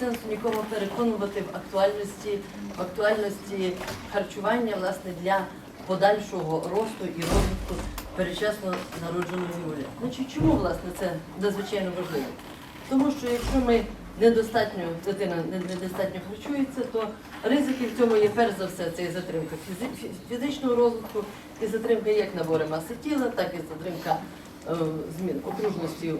сенсу нікому переконувати в актуальності, в актуальності харчування власне для подальшого росту і розвитку передчасно народженої немовля. Значить, чому власне це надзвичайно важливо? Тому що якщо ми недостатньо дитина недостатньо харчується, то ризики в цьому є перш за все це і затримка фізичного розвитку, і затримка як набору маси тіла, так і затримка змін окружності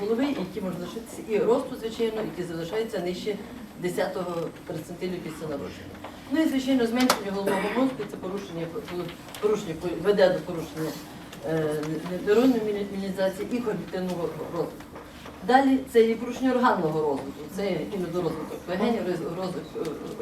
голови, які можуть лишитися, і росту, звичайно, який залишається нижче 10-го перцентилю після народження. Ну і звичайно, зменшення головного мозку це порушення порушення веде до порушення е, нейронної мінімізації і когнітивного розвитку. Далі це і порушення органного розвитку, це і недорозвиток легенів, е,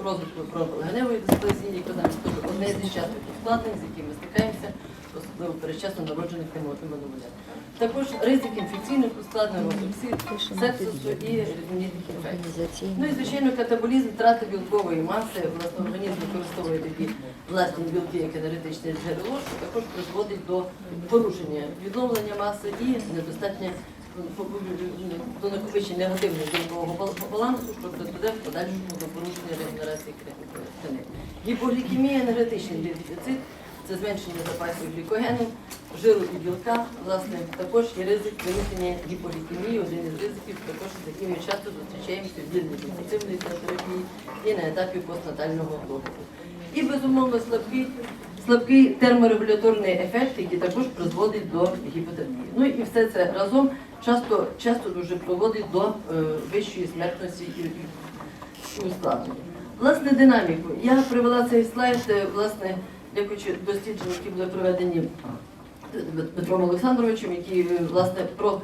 розвитку бронхогеневої дисплазії, яка одне з частих ускладнень, з якими стикаємося, особливо передчасно народжених немовлят. Також ризик інфекційних ускладнень, розвиток сепсису і різноманітних інфекцій. Ну і звичайно, катаболізм втрати білкової маси, власне, організм використовує такі власні білки, як енергетичне джерело, що також призводить до порушення відновлення маси і недостатньо до накопичення негативного білкового бал- балансу, що призведе в подальшому до порушення регенерації тканин. Гіпоглікемія, енергетичний дефіцит це зменшення запасів глікогену, жиру і білка. Власне, також є ризик виникнення гіпоглікемії, один із ризиків, також з якими часто зустрічаємося в інтенсивної терапії і на етапі постнатального догляду. І безумовно слабкий, слабкий терморегуляторний ефект, який також призводить до гіпотермії. Ну і все це разом часто, часто дуже приводить до е, вищої смертності і ускладнення. Власне, динаміку. Я привела цей слайд, е, власне, дякуючи дослідженню, які були проведені Петром Олександровичем, який е, власне про,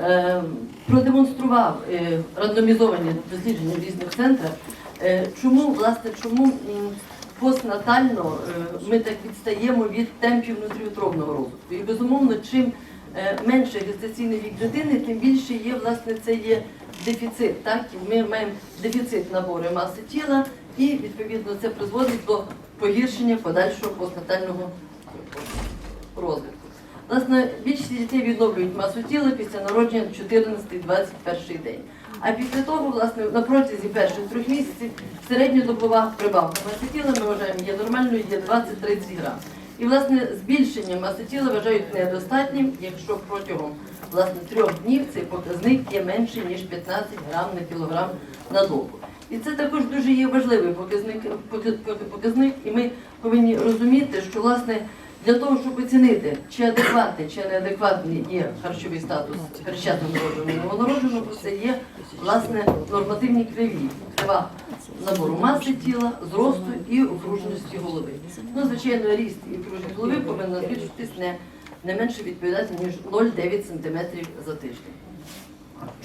е, продемонстрував е, рандомізовані дослідження в різних центрах. Е, чому, власне, чому постнатально е, ми так відстаємо від темпів внутріутробного розвитку? І безумовно, чим е, менше гестаційний вік дитини, тим більше є власне це є дефіцит. Так ми маємо дефіцит набору маси тіла, і відповідно це призводить до погіршення подальшого постнатального розвитку. Власне, більшість дітей відновлюють масу тіла після народження 14-21 день. А після того, власне, на протязі перших трьох місяців середньодобова прибавка маси тіла ми вважаємо є нормальною, є 20-30 грам. І власне збільшення маси тіла вважають недостатнім, якщо протягом власне трьох днів цей показник є менший ніж 15 грам на кілограм на добу. І це також дуже є важливий показник, показник, і ми повинні розуміти, що власне для того, щоб оцінити, чи адекватний, чи неадекватний є харчовий статус передчасно народженого новонародженого, це є власне нормативні криві, крива набору маси тіла, зросту і окружності голови. Ну, звичайно, ріст і окружність голови повинна збільшитись не, не менше відповідати, ніж 0,9 см за тиждень.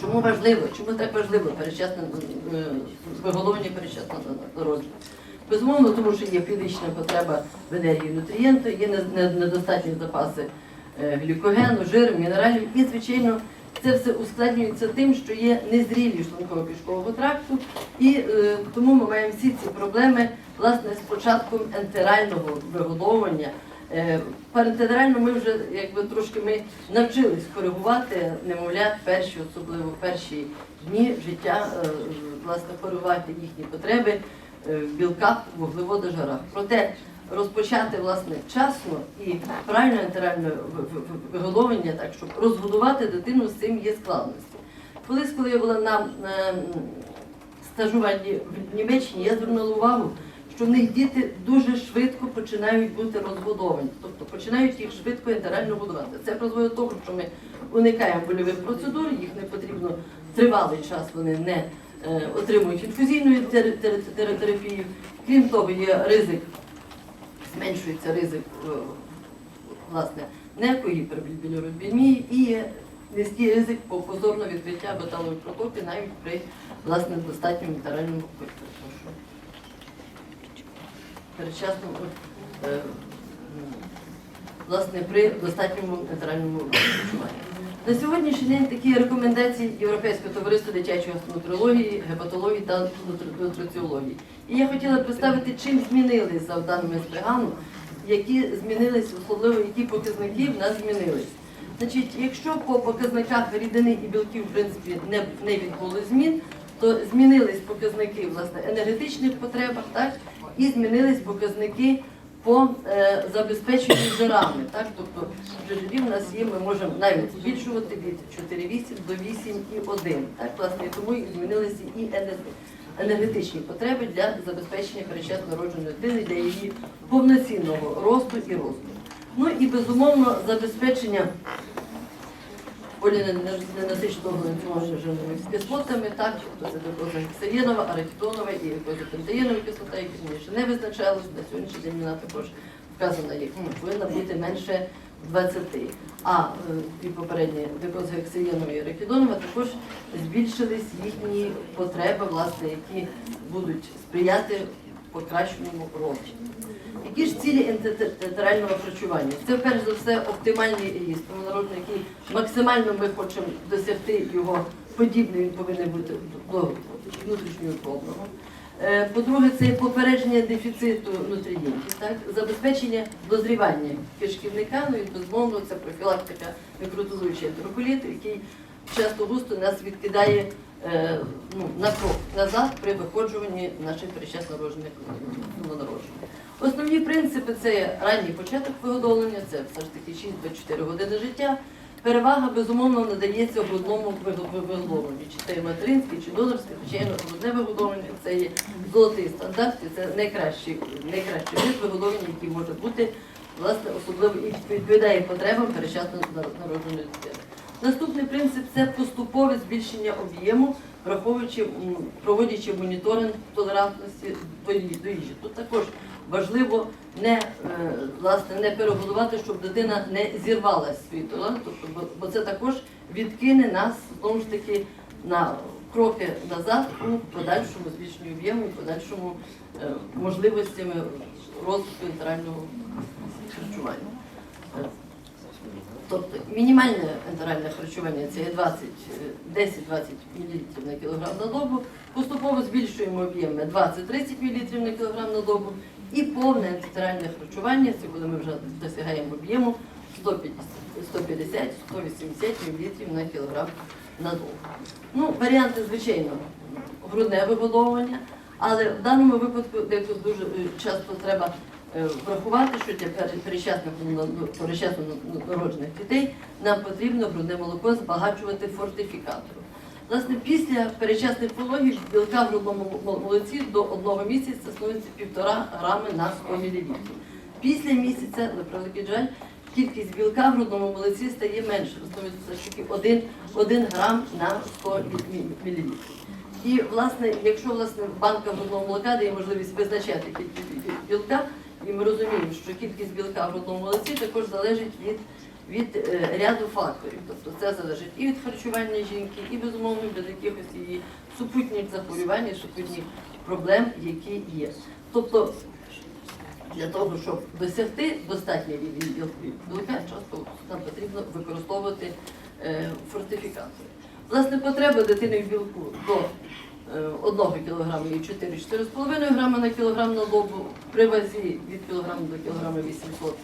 Чому важливо? Чому так важливо передчасне е, виголовлення передчасного народження? Безумовно, тому що є фізична потреба в енергії нутрієнту, є не- не- недостатні запаси е, глікогену, жиру, мінералів. І, звичайно, це все ускладнюється тим, що є незрілі шлунково-кишкового тракту, і е, тому ми маємо всі ці проблеми власне з початком ентерального виголовування. Е, Парентедерально ми вже якби трошки ми навчились коригувати немовлят перші, особливо перші дні життя, е, власне, коригувати їхні потреби е, в білках, вуглеводах, жирах. Проте розпочати власне вчасно і правильно ентеральне ви- ви- ви- виголовлення, так щоб розгодувати дитину з цим є складності. Колись, коли я була на е, стажуванні в Німеччині, я звернула увагу, що в них діти дуже швидко починають бути розгодовані, тобто починають їх швидко інтерально годувати. Це призводить до того, що ми уникаємо больових процедур, їх не потрібно тривалий час, вони не е, отримують інфузійної тер- тер- тер- терапії. Крім того, є ризик, зменшується ризик е, власне некогіпербілірубінії і є низький ризик по позорного відкриття баталової протоки навіть при власне достатньому інтеральному перепрошую, передчасному е, власне при достатньому ентеральному харчуванні. На сьогоднішній день такі рекомендації Європейського товариства дитячої гастроентерології, гепатології та нутри- нутриціології. І я хотіла представити, чим змінились за даними Спригану, які змінились, особливо які показники в нас змінились. Значить, якщо по показниках рідини і білків в принципі не, не відбули змін, то змінились показники власне енергетичних потребах, так і змінились показники по е, забезпеченню жирами. Так, тобто жирів у нас є, ми можемо навіть збільшувати від 4,8 до 8,1. Так, власне, тому і змінилися і енергетичні потреби для забезпечення передчасно народженої дитини для її повноцінного росту і розвитку. Ну і безумовно забезпечення поліненасиченого ланцюжного жирними кислотами, так, тобто це докозахексаєнова, арахідонова і козапентаєнова кислота, які раніше не визначалися, на сьогоднішній день вона також вказана, як ну, повинна бути менше 20. А е, і попередні декозгексаєнова і арахідонова також збільшились їхні потреби, власне, які будуть сприяти покращеному розвитку. Які ж цілі інтегрального харчування? Це перш за все оптимальний ріст народу, який максимально ми хочемо досягти його подібний, він повинен бути до внутрішньоутробного. Е, По-друге, це попередження дефіциту нутрієнтів, так? забезпечення дозрівання кишківника, ну і безумовно це профілактика мікротизуючого ентероколіту, який часто густо нас відкидає е, ну, на крок назад при виходжуванні наших перечасно народжених новонароджених. Основні принципи це ранній початок вигодовлення, це все ж таки 6-24 години життя. Перевага безумовно надається грудному вигодовленню, чи це материнське, чи донорське, звичайно, грудне вигодовлення це є золотий стандарт, і це найкращий, найкращий вид вигодовлення, який може бути, власне, особливо і відповідає потребам перечасно народженої дитини. Наступний принцип це поступове збільшення об'єму, враховуючи, проводячи моніторинг толерантності до їжі. Тут також важливо не, е, власне, не переголувати, щоб дитина не зірвала свій тобто, бо- це також відкине нас знову ж таки на кроки назад у подальшому збільшенню об'єму і подальшому е, можливостями розвитку інтерального харчування. Тобто мінімальне ентеральне харчування це є 20, е, 10-20 мл на кілограм на добу. Поступово збільшуємо об'єм на 20-30 мл на кілограм на добу. І повне ентеральне харчування, це коли ми вже досягаємо об'єму 150-180-180 мл на кілограм на добу. Ну, варіанти, звичайно, грудне вигодовування, але в даному випадку дуже е, часто треба врахувати, що для пере- перещасних ну, народжених дітей нам потрібно грудне молоко збагачувати фортифікатором. Власне, після перечасних пологів білка в грудному молоці до одного місяця становиться півтора грами на 100 мл. Після місяця, на превеликий жаль, кількість білка в грудному молоці стає менше, становиться таки 1, 1 грам на 100 мл. І, власне, якщо власне банка грудного молока дає можливість визначати кількість білка, і ми розуміємо, що кількість білка в грудному молоці також залежить від, від е, ряду факторів. Тобто це залежить і від харчування жінки, і безумовно від якихось її супутніх захворювань, супутніх проблем, які є. Тобто для того, щоб досягти достатньої рівні білка, часто нам потрібно використовувати е, фортифікатори. Власне, потреба дитини в білку до 1 кг і 4-4,5 грама на кілограм на добу, при вазі від кілограму до кілограма 800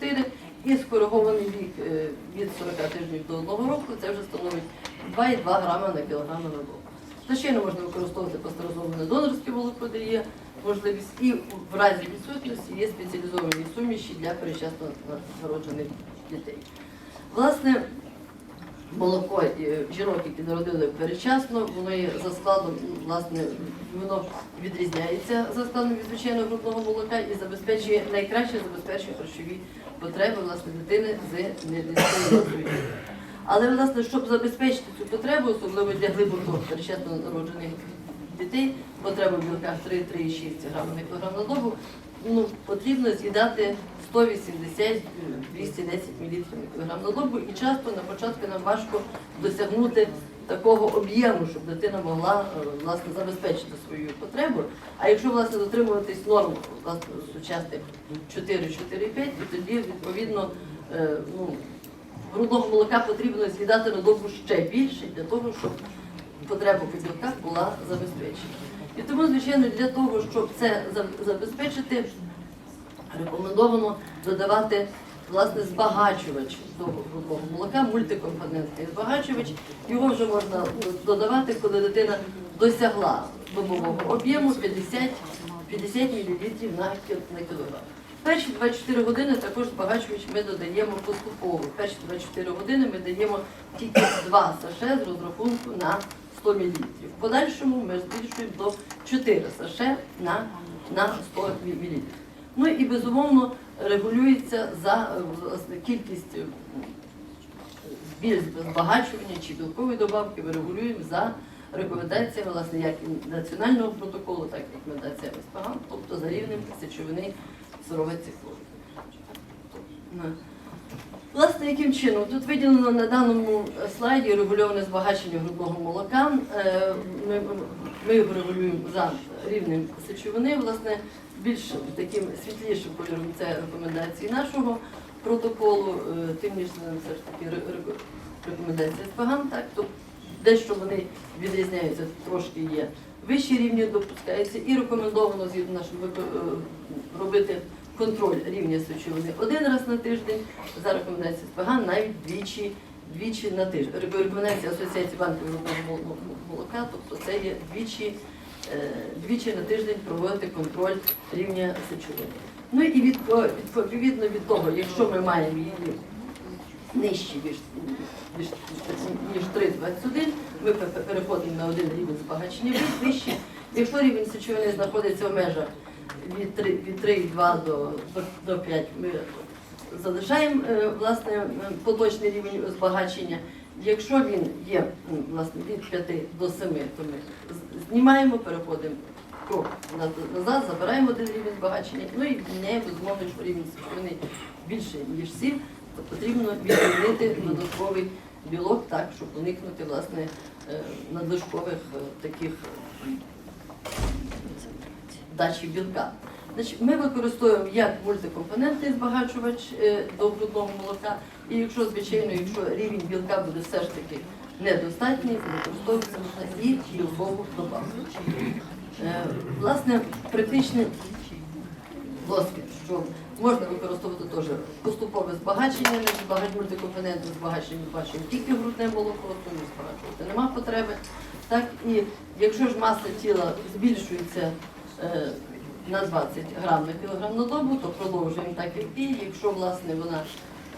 3,5-4 і скоригований вік е, від 40 тижнів до 1 року, це вже становить 2,2 грама на кілограм на добу. Звичайно, можна використовувати пастеризоване донорське молоко, де є можливість, і в разі відсутності є спеціалізовані суміші для перечасно народжених дітей. Власне, молоко жінок, які народили передчасно, воно є за складом, власне, воно відрізняється за складом від звичайного грудного молока і забезпечує найкраще забезпечує харчові потреби власне дитини з недискримінаційною. Але власне, щоб забезпечити цю потребу, особливо для глибоко передчасно народжених дітей, потреба в білках 3-3,6 грам на кілограм на добу, ну, потрібно з'їдати 180-210 мл на добу. І часто на початку нам важко досягнути такого об'єму, щоб дитина могла е, власне забезпечити свою потребу. А якщо власне дотримуватись норм власне, сучасних 4-4,5, то тоді відповідно е, ну, грудного молока потрібно з'їдати на добу ще більше для того, щоб потреба по білках була забезпечена. І тому, звичайно, для того, щоб це забезпечити, рекомендовано додавати власне збагачувач до грудного молока, мультикомпонентний збагачувач. Його вже можна додавати, коли дитина досягла добового об'єму 50, 50 мл на кілограм. Перші 24 години також збагачувач ми додаємо поступово. Перші 24 години ми даємо тільки 2 саше з розрахунку на 100 мл. В подальшому ми збільшуємо до 4 саше на, на 100 мл. Ну і безумовно регулюється за власне, кількість е, збагачування чи білкової добавки ми регулюємо за рекомендаціями власне, як національного протоколу, так і рекомендаціями СПАГАН, тобто за рівнем сечовини сировиці хлору. Власне, яким чином? Тут виділено на даному е, слайді регульоване збагачення грудного молока. Е, ми його регулюємо за рівнем сечовини. Власне, більш таким світлішим кольором це рекомендації нашого протоколу, е, темнішим все ж таки ре- ре- рекомендації СПАГАН. Так, то дещо вони відрізняються, трошки є вищі рівні допускаються і рекомендовано згідно вик- е, робити контроль рівня сечовини один раз на тиждень, за рекомендацією СПГАН навіть двічі, двічі на тиждень. Рек- Рекомендація Асоціації банків молока, тобто це є двічі, двічі на тиждень проводити контроль рівня сечовини. Ну і від, відповідно від того, якщо ми маємо її нижче, ніж, ніж, ніж 3,21, ми пе- пе- переходимо на один рівень збагачення вищ- вище. Якщо рівень сечовини знаходиться в межах від 3 від 3,2 до, до, до 5, ми залишаємо е, власне е, поточний рівень збагачення. Якщо він є власне від 5 до 7, то ми знімаємо, переходимо назад, забираємо один рівень збагачення, ну і міняємо безумовно, що рівень сечовини більше ніж 7, то потрібно відмінити додатковий білок так, щоб уникнути власне е, надлишкових е, таких дачі білка. Значить, ми використовуємо як мультикомпонентний збагачувач е, до грудного молока, і якщо, звичайно, якщо рівень білка буде все ж таки недостатній, використовується і білкову добавку. Е, Власне, практичний досвід, що можна використовувати теж поступове збагачення, не мультикомпонентне збагачення, бачимо тільки грудне молоко, тому збагачувати нема потреби. Так і якщо ж маса тіла збільшується е, на 20 грам на кілограм на добу, то продовжуємо так як і. Якщо власне вона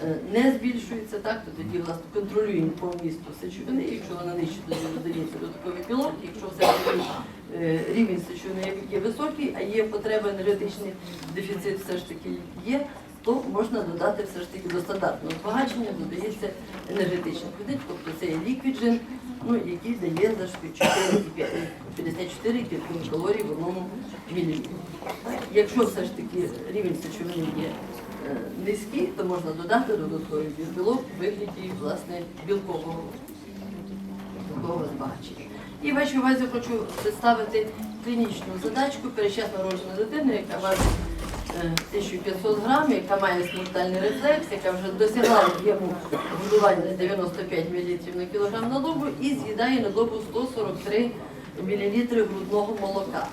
е, не збільшується, так то тоді власне контролюємо по місту сечовини. Якщо вона нижче, тоді додається додатковий пілотки, Якщо все таки е, рівень сечовини є високий, а є потреба енергетичний дефіцит все ж таки є. То можна додати все ж таки до стандартного збагачення, додається енергетичний кредит, тобто це є ліквіджин, ну, який дає за 4, 54 кілокалорій в одному мілілітрі. Якщо все ж таки рівень сечовини є е, низький, то можна додати додатковий білок в вигляді власне білкового білкового збагачення. І вашій увазі хочу представити клінічну задачку перечасно народжена дитина, яка е, 1500 грам, яка має смертельний рефлекс, яка вже досягла об'єму годування 95 мл на кілограм на добу і з'їдає на добу 143 мл грудного молока.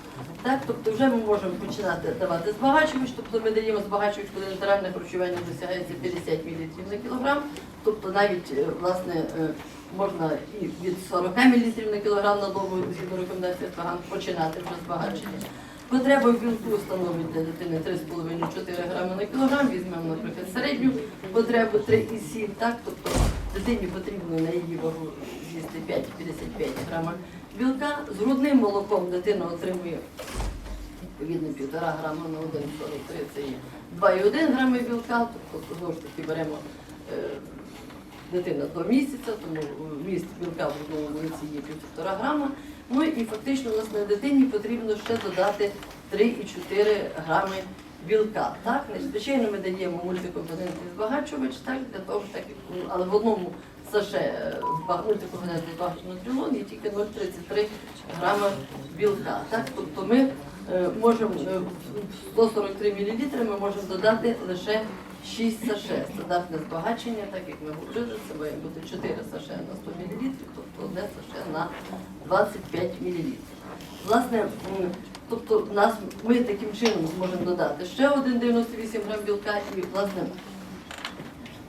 Так, тобто вже ми можемо починати давати збагачувач, тобто ми даємо збагачувач, коли натуральне харчування досягається 50 мл на кілограм, тобто навіть е, власне е, можна і від 40 мл на кілограм на добу, згідно рекомендації СПАГАН, починати вже збагачення. Потреба в білку становить для дитини 3,5-4 грами на кілограм, візьмемо, наприклад, середню потребу 3,7, так, тобто дитині потрібно на її вагу з'їсти 5-55 грама білка. З грудним молоком дитина отримує відповідно 1,5 грама на 1,43, це є 2,1 грами білка, тобто знову ж таки беремо е, дитина до місяця, тому вміст білка в одному молоці є 1,5 грама. Ну і фактично власне дитині потрібно ще додати 3,4 грами білка. Так, звичайно, ми даємо мультикомпонентний збагачувач, так, для того, так, але в одному саше е, мультикомпонентний збагачувач нутрілон є тільки 0,33 грама білка. Так, тобто ми е, можемо е, в 143 мл ми можемо додати лише 6 саше. Стандартне збагачення, так як ми говорили, це має бути 4 саше на 100 мл, тобто одне саше на 25 мл. Власне, тобто нас ми таким чином зможемо додати ще один 98 грам білка і власне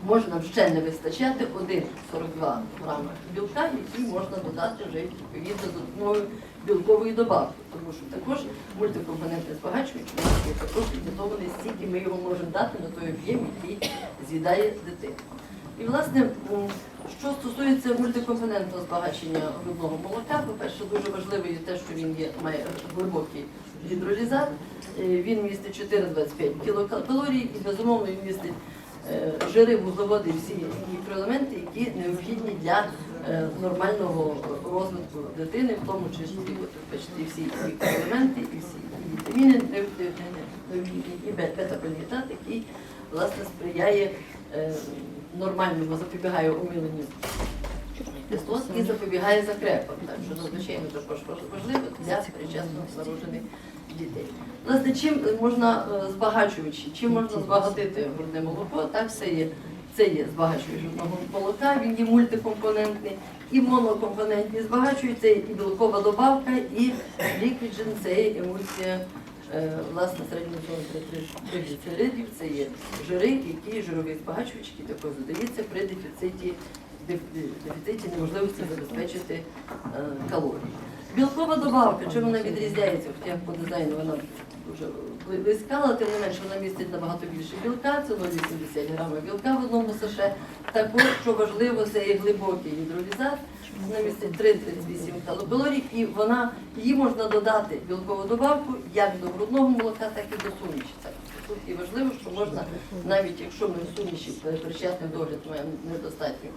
може нам ще не вистачати 1,42 грама білка, який можна додати вже відповідно до допомогою білкової добавки. Тому що також мультикомпонентний збагачувач є також підготовлений стільки ми його можемо дати на той об'єм, який з'їдає дитина. І власне, що стосується мультикомпонентного збагачення грудного молока, по-перше, дуже важливо є те, що він є, має глибокий гідролізат. Е, Він містить 4,25 кілокалорій і безумовно він містить жири, вуглеводи, всі мікроелементи, які необхідні для е, нормального розвитку дитини, в тому числі бачите, всі мікроелементи, і всі вітаміни і бе- бета-поліетат, який власне сприяє е, нормальному, запобігає умиленню кислот і запобігає закрепам. Так що надзвичайно також важливо для передчасно народжених дітей. Власне, чим можна е, збагачуючи, чим можна збагатити грудне молоко, так це є. Це є збагачувач грудного молока, він є мультикомпонентний, і монокомпонентний збагачують, це і білкова добавка, і ліквіджен, це є емульсія е, власне середньої тригліцеридів, це є жири, які жировий збагачувач, який також додається при дефіциті дефіциті неможливості забезпечити е, калорії. Білкова добавка, чим вона відрізняється, хоча по дизайну вона дуже бли- близька, тим не менше вона містить набагато більше білка, це 0,80 грама білка в одному саше. Також, що важливо, це є глибокий гідролізат, вона містить 3,38 калорій, і вона, її можна додати білкову добавку як до грудного молока, так і до суміші. І важливо, що можна, навіть якщо ми суміші причасний догляд маємо недостатньо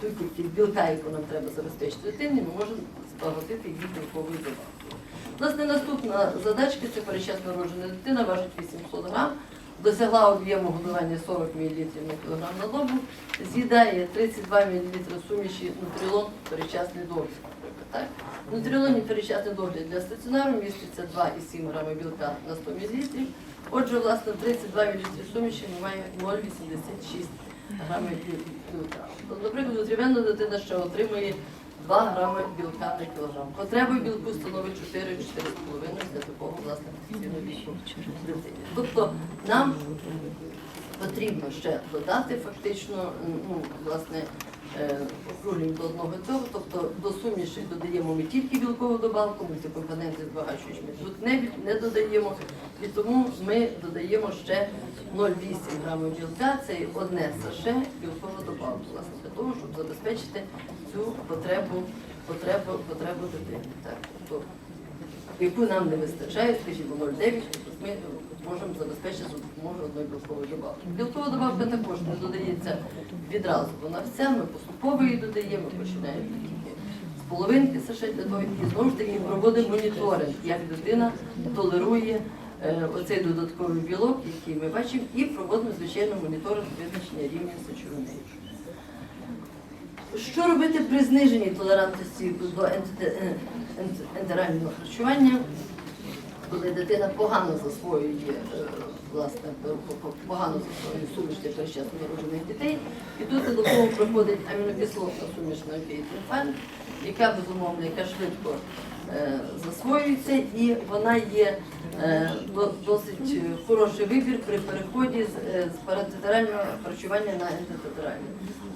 ту кількість білка, яку нам треба забезпечити ми можемо збагатити її білковою добавкою. Власне, наступна задачка це перечасно народжена дитина, важить 800 грам, досягла об'єму годування 40 мл на кілограм на добу, з'їдає 32 мл суміші нутрилон перечасний догляд. Так? В нутрилоні перечасний догляд для стаціонару міститься 2,7 грами білка на 100 мл. Отже, власне, 32 мл суміші має 0,86 грами білка. Тобто, Наприклад, потрібна дитина ще отримує 2 грами білка на кілограм. Потреба білку становить 4-4,5 для такого власне постійного віку. Тобто нам потрібно ще додати фактично, ну, власне, е, до одного цього, тобто до суміші додаємо ми тільки білкову добавку, мультикомпоненти збагачуючи ми тут не, не додаємо, і тому ми додаємо ще 0,8 грамів білка, це одне саше білкову добавку, власне, для того, щоб забезпечити цю потребу, потребу, потребу дитини. Так, тобто, яку нам не вистачає, скажімо, 0,9, ми можемо забезпечити за допомогою одної білкової добавки. Білкова добавка також не додається відразу, вона вся, ми поступово її додаємо, починаємо тільки з половинки саше для того, і знову ж таки проводимо моніторинг, як дитина толерує е, оцей додатковий білок, який ми бачимо, і проводимо, звичайно, моніторинг визначення рівня сечовини. Що робити при зниженні толерантності до е, ентерального харчування, коли дитина погано засвоює е, власне по- погано засвоює суміш для передчасно народжених дітей, і тут на допомогу проходить амінокислотна суміш на океїтрифен, яка безумовно, яка швидко е, засвоюється, і вона є е, досить е, хороший вибір при переході з, е, паратетерального харчування на ентетеральне.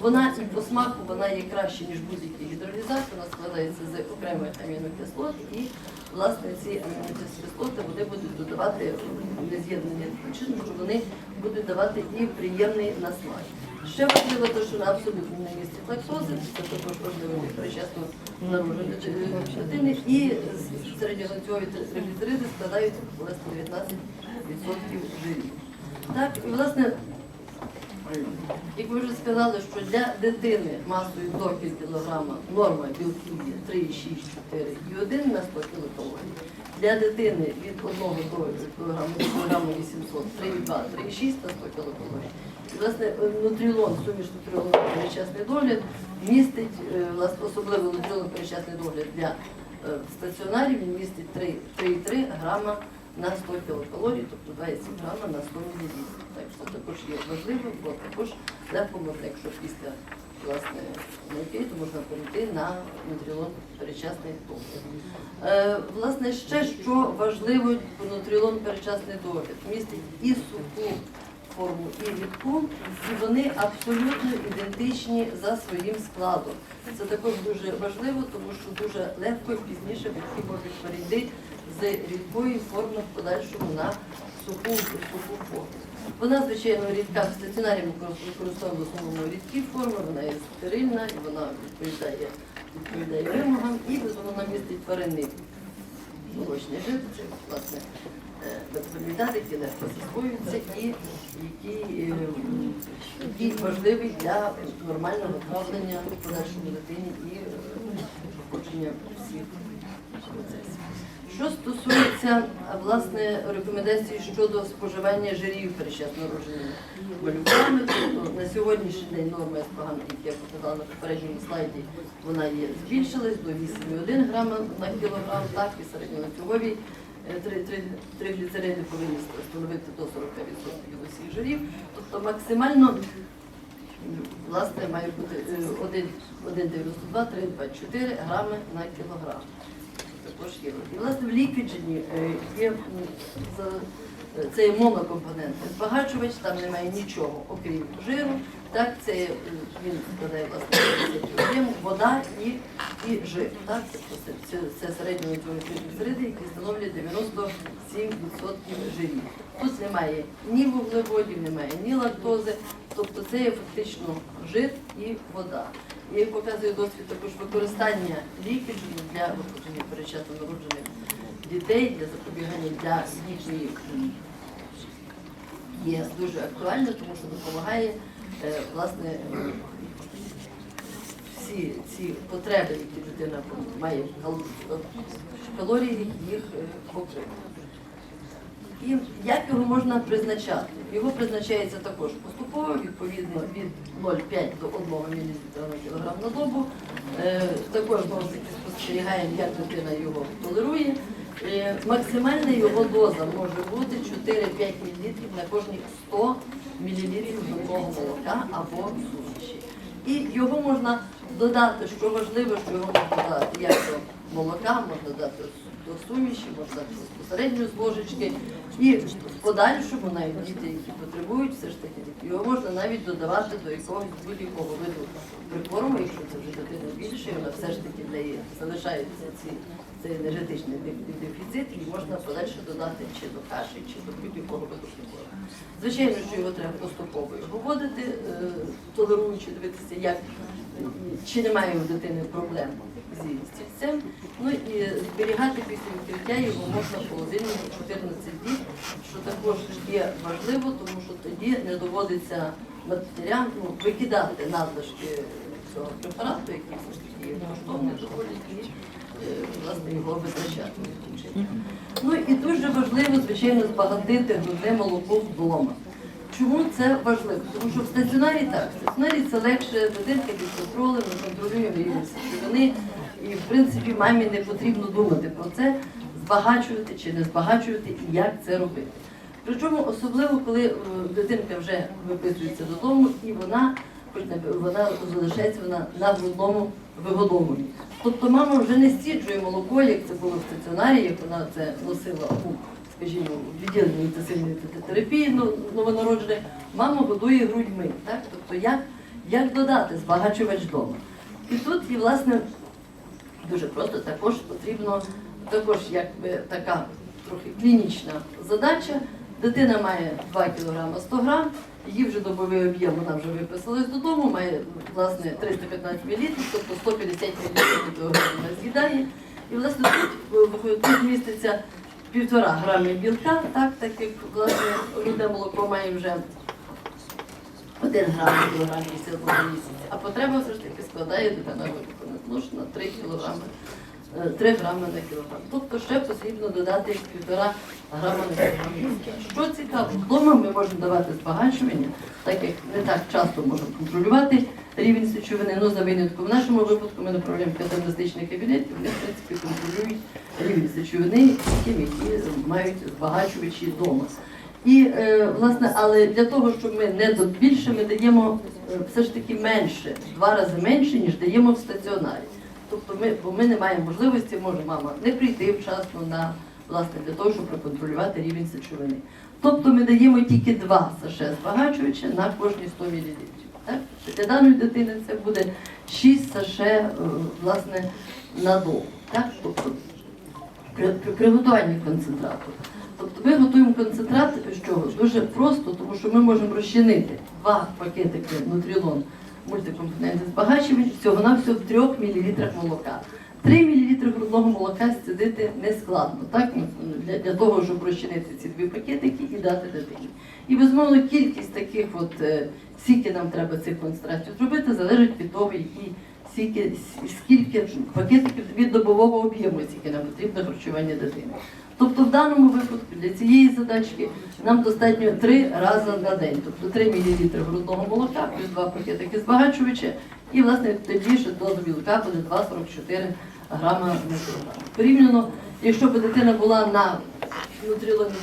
Вона і по смаку вона є краще, ніж будь-який гідролізат, вона складається з окремих амінокислот, і власне ці амінокислоти вони будуть додавати нез'єднання таким чином, що вони будуть давати і приємний насмак. Ще важливо те, що вона абсолютно не містить лактози, це також важливо перечасно народження дитини, і середньоланцьові тригліцериди складають власне 19% жирів. Так, і власне як ви вже сказали, що для дитини масою до кілограма норма білків є 3,6, 4 і 1 на 100 кілокалорій. Для дитини від 1 до кілограму до кілограму 800, 3,2, 3,6 на 100 кілокалорій. І, власне, нутрілон, суміш нутрілон перечасний догляд містить, е, власне, особливо нутрілон перечасний догляд для е, стаціонарів, він містить 3,3 грама на 100 кілокалорій, тобто 20 грама на 100 мл. Що також є важливо, бо також легко якщо після власне молоки, то можна перейти на нутрілон перечасний догляд. Е, власне, ще що важливо, нутрілон перечасний догляд містить і суху форму і рідку, і вони абсолютно ідентичні за своїм складом. Це також дуже важливо, тому що дуже легко пізніше батьки можуть перейти з рідкої форми в подальшому на суху, суху форму. Вона, звичайно, рідка в стаціонарі ми використовуємо в основному рідкі форми, вона є стерильна вона відповідає, відповідає вимогам, і вона містить тваринний молочний жир, це власне е, метаболізати, які легко засвоюються і які, е, який важливий для нормального травлення подальшому дитині і е, проходження всіх процесів. Що стосується власне рекомендацій щодо споживання жирів перед народженими малюками, то на сьогоднішній день норма СПГ, як я показала на попередньому слайді, вона є збільшилась до 8,1 грама на кілограм, так і середньоланцюгові е, три- тригліцериди повинні становити до 40% від усіх жирів. Тобто максимально власне має бути е, 1 1,92 3,24 грами на кілограм також. І власне в ліквіджені е, є цей е, це є монокомпонент. Збагачувач, там немає нічого, окрім жиру. Так, це е, він складає власне 50 вода і, і жир. Так, тобто це, це, середньої середи, які становлять 97% жирів. Тут немає ні вуглеводів, немає ні лактози, тобто це є фактично жир і вода. І як показує досвід також використання ліквіджу для виходження передчасно народжених дітей, для запобігання для м, є дуже актуально, тому що допомагає е, власне всі ці потреби, які дитина має калорії, їх е, покрити. І як його можна призначати? Його призначається також поступово, відповідно від 0,5 до 1 мл на кілограм на добу. Е, також знову спостерігаємо, як дитина його толерує. Е, максимальна його доза може бути 4-5 мл на кожні 100 мл грудного молока або суміші. І його можна додати, що важливо, що його можна додати як молока, можна дати до суміші, можна дати безпосередньо з ложечки. І в подальшому навіть діти, які потребують, все ж таки його можна навіть додавати до якогось будь-якого виду прикорму, якщо це вже дитина більше, вона все ж таки в неї залишається ці, цей енергетичний дефіцит, і можна подальше додати чи до каші, чи до будь-якого виду прикорму. Звичайно, що його треба поступово його вводити, е, толеруючи, дивитися, як чи немає у дитини проблем зі стільцем. Ну і зберігати після відкриття його можна холодильнику 14 днів, що також є важливо, тому що тоді не доводиться матерям ну, викидати надлишки цього препарату, який все ж таки коштовний доволі, і е, власне його витрачати. Ну і дуже важливо, звичайно, збагатити грудне молоко вдома. Чому це важливо? Тому що в стаціонарі так, в стаціонарі це легше, дитинка під контролем, ми контролюємо її вони і в принципі мамі не потрібно думати про це, збагачувати чи не збагачувати і як це робити. Причому особливо, коли е, дитинка вже виписується додому і вона, вона залишається вона на грудному вигодовуванні. Тобто мама вже не стіджує молоко, як це було в стаціонарі, як вона це носила у, скажімо, відділенні інтенсивної терапії новонароджених. Мама годує грудьми. Так? Тобто як, як додати збагачувач вдома? І тут є, власне, дуже просто також потрібно, також якби така трохи клінічна задача. Дитина має 2 кг 100 г, її вже добовий об'єм, вона вже виписалась додому, має власне 315 мл, тобто 150 мл вона з'їдає. І власне тут, тут міститься півтора грами білка, так, так як власне грудне молоко має вже 1 грам кілограм місяців. А потреба все ж таки складає дитина викопана площ на 3 кілограми. е, 3 грами на кілограм. Тобто ще потрібно додати 1,5 грама на кілограм. Що цікаво, вдома ми можемо давати збагачування, так як не так часто можемо контролювати рівень сечовини. Ну, за винятком в нашому випадку ми направляємо катамнестичний кабінет, і вони, в принципі, контролюють рівень сечовини тим, які мають збагачувачі вдома. І е, власне, але для того, щоб ми не до більше, ми даємо е, все ж таки менше, два рази менше, ніж даємо в стаціонарі. Тобто ми, бо ми не маємо можливості, може мама не прийти вчасно на власне для того, щоб проконтролювати рівень сечовини. Тобто ми даємо тільки два саше збагачувача на кожні 100 мл. Так? Для даної дитини це буде 6 саше е, власне, на добу. Так? Тобто, при, при приготуванні концентрату. Тобто ми готуємо концентрат чого? Дуже просто, тому що ми можемо розчинити два пакетики нутрілон мультикомпонентний збагачувач всього на всього в 3 мл молока. 3 мл грудного молока зцідити не складно, так? Ну, Для, для того, щоб розчинити ці дві пакетики і дати дитині. І безумовно кількість таких от е, скільки нам треба цих концентратів зробити, залежить від того, які скільки, скільки пакетиків від добового об'єму, скільки нам потрібно харчування дитини. Тобто в даному випадку для цієї задачки нам достатньо три рази на день, тобто 3 мл грудного молока, плюс 2 пакетики збагачувача, і власне тоді ще доза білка буде 2,44 грама на. Порівняно, якщо б дитина була на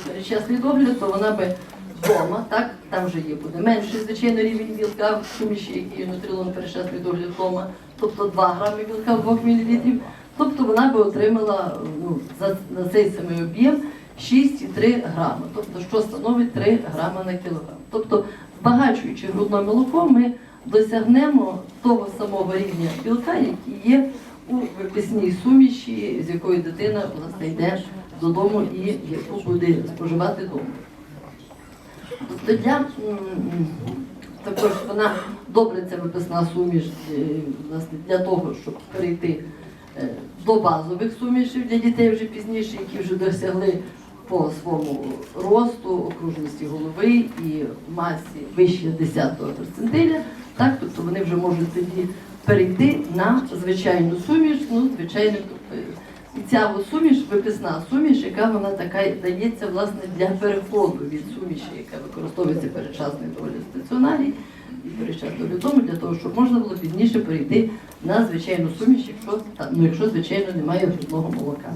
перечасний догляд, то вона би вдома, так, там вже є буде менший, звичайно, рівень білка в суміші, який є нутрилон перечасний догляд вдома, тобто 2 грами білка в 2 мл. Тобто вона би отримала ну, за, на цей самий об'єм 6,3 грами, тобто що становить 3 грама на кілограм. Тобто, збагачуючи грудне молоко, ми досягнемо того самого рівня білка, який є у виписній суміші, з якої дитина власне йде додому і яку буде споживати вдома. Тобто для також вона добре ця виписна суміш е, власне, для того, щоб перейти до базових сумішів для дітей вже пізніше, які вже досягли по своєму росту, окружності голови і масі вище 10-го перцентиля. Так, тобто вони вже можуть тоді перейти на звичайну суміш, ну, звичайно, тобто, і ця суміш, виписна суміш, яка вона така дається власне для переходу від суміші, яка використовується передчасний догляд в стаціонарі і передчасно відомо, для того, щоб можна було пізніше перейти на звичайну суміш, якщо ну, якщо звичайно немає грудного молока.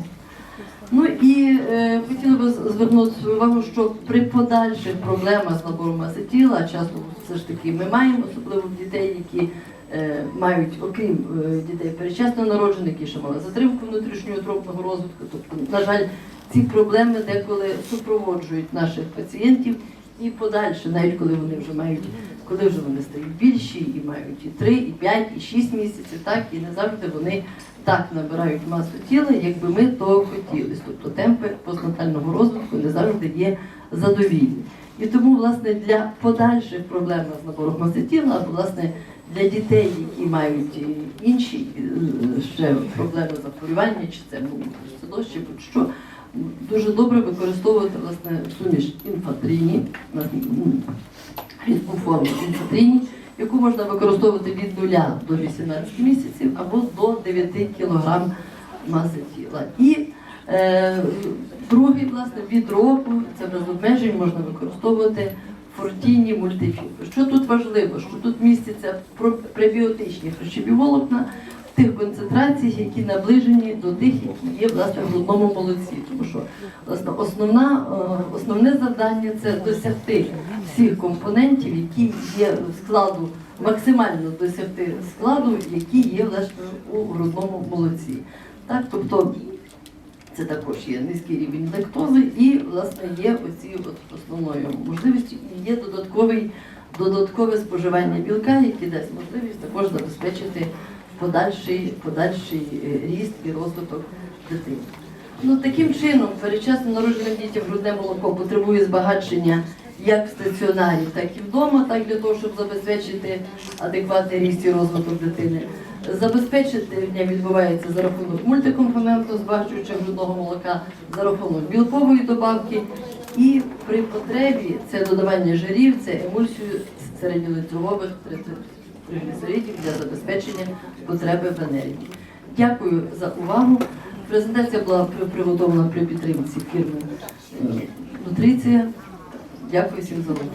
Ну і е, хотіла би звернути свою увагу, що при подальших проблемах з набором маси тіла, часто все ж таки ми маємо, особливо в дітей, які е, мають, окрім е, дітей передчасно народжених, які ще мали затримку внутрішньоутробного розвитку. Тобто, на жаль, ці проблеми деколи супроводжують наших пацієнтів і подальше, навіть коли вони вже мають, коли вже вони стають більші і мають і 3, і 5, і 6 місяців, так і не завжди вони так набирають масу тіла, якби ми того хотіли. Тобто темпи постнатального розвитку не завжди є задовільні. І тому, власне, для подальших проблем з набором маси тіла, або власне для дітей, які мають інші е, ще проблеми захворювання, чи це ну, СИДО, чи будь-що, дуже добре використовувати власне суміш інфатріні, на- рідку форму інфатріні, яку можна використовувати від 0 до 18 місяців або до 9 кг маси тіла. І е, другий, власне, від року, це без обмежень, можна використовувати фортійні мультифібри. Що тут важливо? Що тут містяться пребіотичні харчові волокна тих концентраціях, які наближені до тих, які є власне в грудному молоці. Тому що власне основна, е, основне завдання це досягти всіх компонентів, які є в складу, максимально досягти складу, які є власне у грудному молоці. Так, тобто це також є низький рівень лактози і власне є оці от основною можливістю і є додатковий додаткове споживання білка, який дасть можливість також забезпечити подальший, подальший е, ріст і розвиток дитини. Ну, таким чином, передчасно народженим дітям грудне молоко потребує збагачення як в стаціонарі, так і вдома, так для того, щоб забезпечити адекватний ріст і розвиток дитини. Забезпечити в відбувається за рахунок мультикомпоненту, збагачуючого грудного молока, за рахунок білкової добавки. І при потребі це додавання жирів, це емульсію середньоланцюгових тригліцеридів для забезпечення потреби в енергії. Дякую за увагу. Презентація була при- приготовлена при підтримці фірми Нутриція. Дякую всім за увагу.